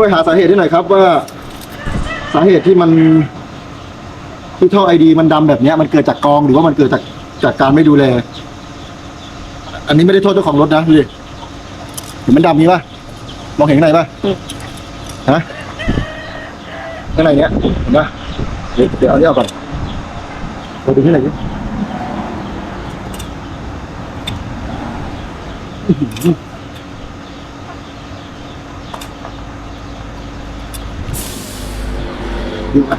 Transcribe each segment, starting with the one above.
ช่วยหาสาเหตุให้หน่อยครับว่า สาเหตุที่มันที่ท่อไอดีมันดำแบบเนี้ยมันเกิดจากกองหรือว่ามันเกิดจากจากการไม่ดูแล อันนี้ไม่ได้โทษเจ้าของรถนะดูดิเห็นมันดำนี้ป่ะมองเห็นข้างในป่ะฮะข้างในเนี้ยเห็นป่ะเดี๋ยวเดี๋ยวเอาเนี้ยออกก่อนเราดูที่ไหนดิอ่ะ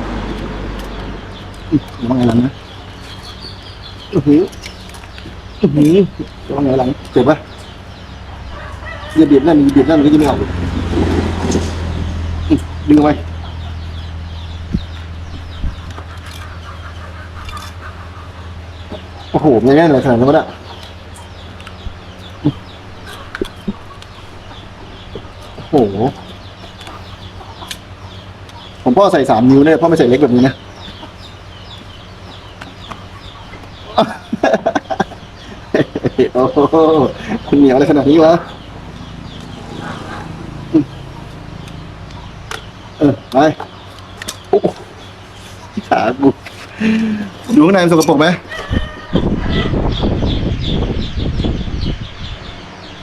อื้อระวังไงหลังนะอื้อหืออื้อหือวังไงหลังเจ็บปะอย่าเบียดนั่นอย่าเบียดนั่นมันก็จะไม่ออกดึงเอาไว้โอ้โหมันง่ายเลยขนาดนั้นวะเนี่ยโอ้โห ผมพ่อใส่สามนิ้วเนี่ยพ่อไม่ใส่เล็กแบบนี้นะ โอ้โหคุณเหนียวอะไรขนาดนี้วะเออไปโอ้ขาบุกดูข้างในมันสกปรกไหม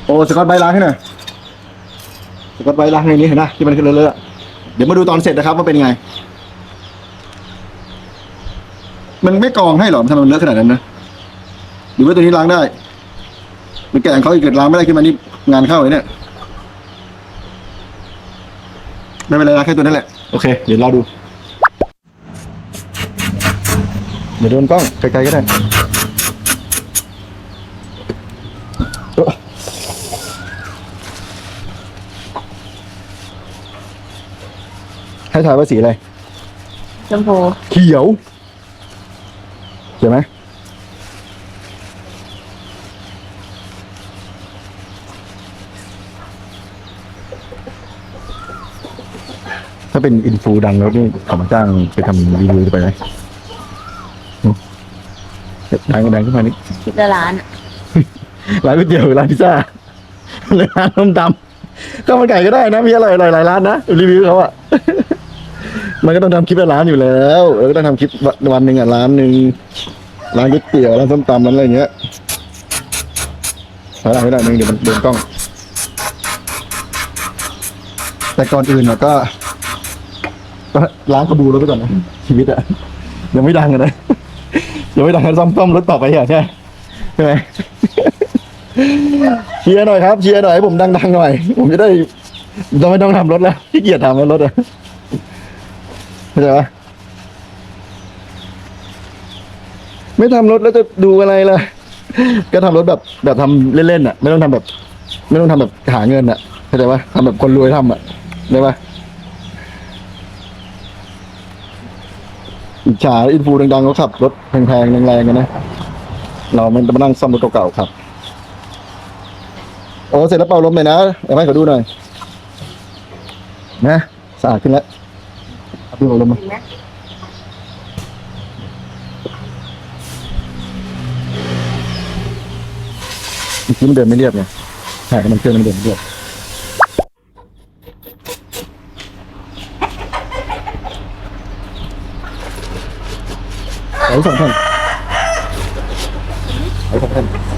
โอ้สกอตไบร้างให้หน่อยสกอตไบร้างในนี้เห็นนะที่มันขึ้นเลอะๆ เดี๋ยวมาดูตอนเสร็จนะครับว่าเป็นยังไง มันไม่กรองให้เหรอทำไมมันเลอะขนาดนั้นนะหรือว่าตัวนี้ล้างได้ มันแกะของเขาอีกเกิดล้างไม่ได้ขึ้นมานี่งานเข้าเลยเนี่ยไม่เป็นไรล้างแค่ตัวนั้นแหละ โอเค เดี๋ยวรอดู เดี๋ยวโดนกล้องไกลๆก็ได้ ให้ถ่ายว่าสีอะไร ชมพูเขียวเขียวไหมถ้าเป็นอินฟูดังแล้วนี่เขามาจ้างไปทำรีวิวจะไปไหมหึดังดังขึ้นมานี่ คิดละล้านอะร้านก๋วยเตี๋ยวร้านพิซซ่าหรือร้านต้มตำข้าวมันไก่ก็ได้นะ มีอร่อยอร่อยหลายร้านนะ รีวิวเขาอะ มันก็ต้องทำคลิปร้านอยู่แล้วเออก็ต้องทำคลิปวันหนึ่งอะร้านหนึ่งร้านก๋วยเตี๋ยวร้านส้มตำร้านอะไรอย่างเงี้ยไม่ได้ไม่ได้หนึ่งเดี๋ยวมันโดนกล้อง แต่ก่อนอื่นอะก็ก็ล้างกระบูรถไปก่อนนะชีวิตอะยังไม่ดังอะนะยังไม่ดังกันซ่อมซ่อมรถต่อไปอะใช่ใช่ไหมเชียร์หน่อยครับเชียร์หน่อยให้ผมดังๆหน่อย ผมจะได้จะไม่ต้องทำรถแล้วขี้เกียจทำแล้วรถอะ เข้าใจปะไม่ทำรถแล้วจะดูอะไรล่ะ ก็ทำรถแบบแบบทำเล่นๆอะ ไม่ต้องทำแบบ ไม่ต้องทำแบบหาเงินอะเข้าใจปะทำแบบคนรวยทำอะได้ปะอิจฉาอินฟูดังๆเขาขับรถแพงๆแรงๆกันนะ เรามันจะมานั่งซ่อมรถเก่าๆครับ โอ้เสร็จแล้วเป่าลมเลยนะเอาให้เขาดูหน่อย นะสะอาดขึ้นแล้ว เอาดูเป่าลมมาเห็นไหมเมื่อกี้มันเดินไม่เรียบไงใช่มันเคลื่อนมันเดินไม่เรียบเอาสองแผ่นเอาสองแผ่น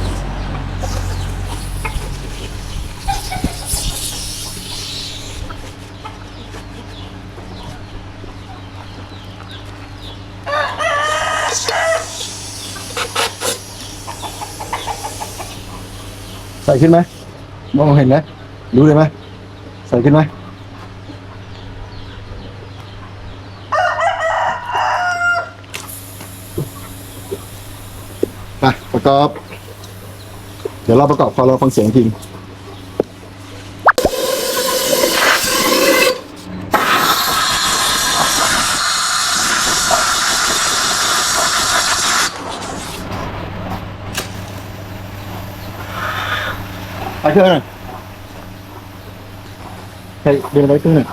ใส่ขึ้นไหมมองเห็นไหมรู้เลยไหมใส่ขึ้นไหมไปประกอบ เดี๋ยวเราประกอบพอเราฟังเสียงจริง ไปเถอะหน่อยใช่เดินไปเถอะหน่อย